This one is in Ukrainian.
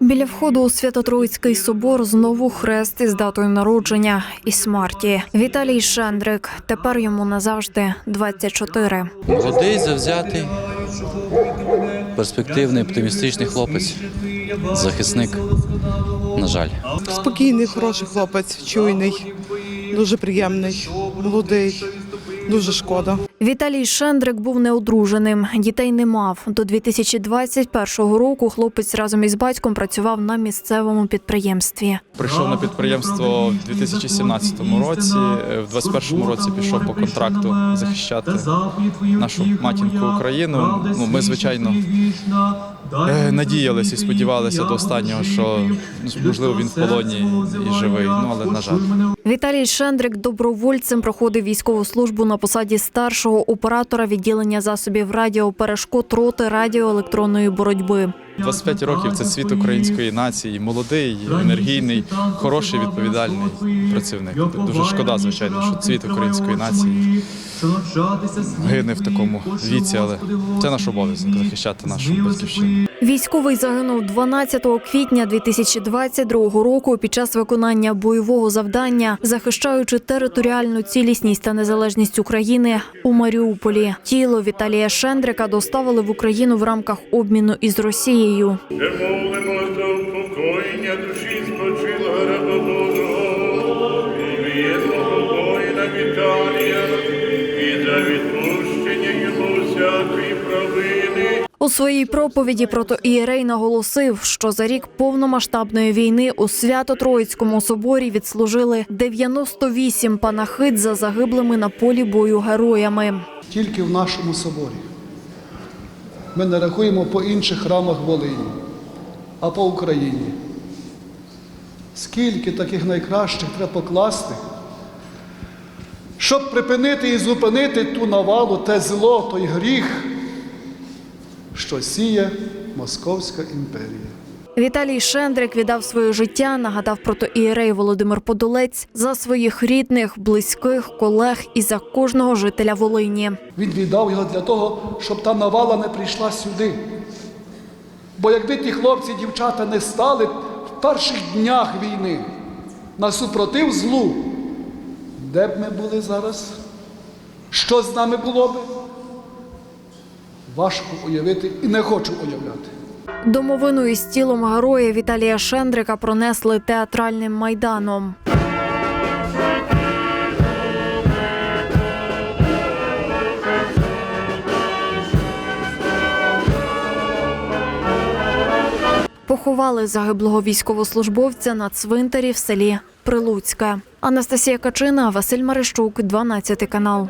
Біля входу у Свято-Троїцький собор знову хрест із датою народження і смерті. Віталій Шендрик. Тепер йому назавжди 24. Молодий, завзятий, перспективний, оптимістичний хлопець, захисник. На жаль, Спокійний, хороший хлопець, чуйний, дуже приємний, молодий, дуже шкода. Віталій Шендрик був неодруженим, дітей не мав. До 2021 року хлопець разом із батьком працював на місцевому підприємстві. Прийшов на підприємство в 2017 році. е, В 2021 році пішов по контракту захищати нашу матінку Україну. Ну, ми, звичайно, е, надіялися і сподівалися до останнього, що можливо він в полоні і живий. Ну але на жаль. Віталій Шендрик добровольцем проходив військову службу на посаді старшого оператора відділення засобів радіоперешкод роти радіоелектронної боротьби. 25 років це світ української нації, молодий, енергійний, хороший, відповідальний працівник. Дуже шкода, звичайно, що цвіт української нації гине в такому віці, але це наш обов'язок захищати нашу батьківщину. Військовий загинув 12 квітня 2022 року під час виконання бойового завдання, захищаючи територіальну цілісність та незалежність України у Маріуполі. Тіло Віталія Шендрика доставили в Україну в рамках обміну із Росією. Де молимо упокоєння душі спочила раба Божого, і вірного воїна Віталія, і за відпущення йому всякої провини. У своїй проповіді протоієрей наголосив, що за рік повномасштабної війни у Свято-Троїцькому соборі відслужили 98 панахид за загиблими на полі бою героями. тільки в нашому соборі. Ми не рахуємо по інших храмах Волині, а по Україні. Скільки таких найкращих треба покласти, щоб припинити і зупинити ту навалу, те зло, той гріх, що сіє Московська імперія. Віталій Шендрик віддав своє життя, нагадав протоієрей Володимир Подолець за своїх рідних, близьких, колег і за кожного жителя Волині. Він віддав його для того, щоб та навала не прийшла сюди. Бо якби ті хлопці дівчата не стали в перших днях війни на супротив злу, де б ми були зараз? Що з нами було би? Важко уявити і не хочу уявляти. Домовину із тілом героя Віталія Шендрика пронесли театральним майданом. Поховали загиблого військовослужбовця на цвинтарі в селі Прилуцьке. Анастасія Качина, Василь Марищук, 12 канал.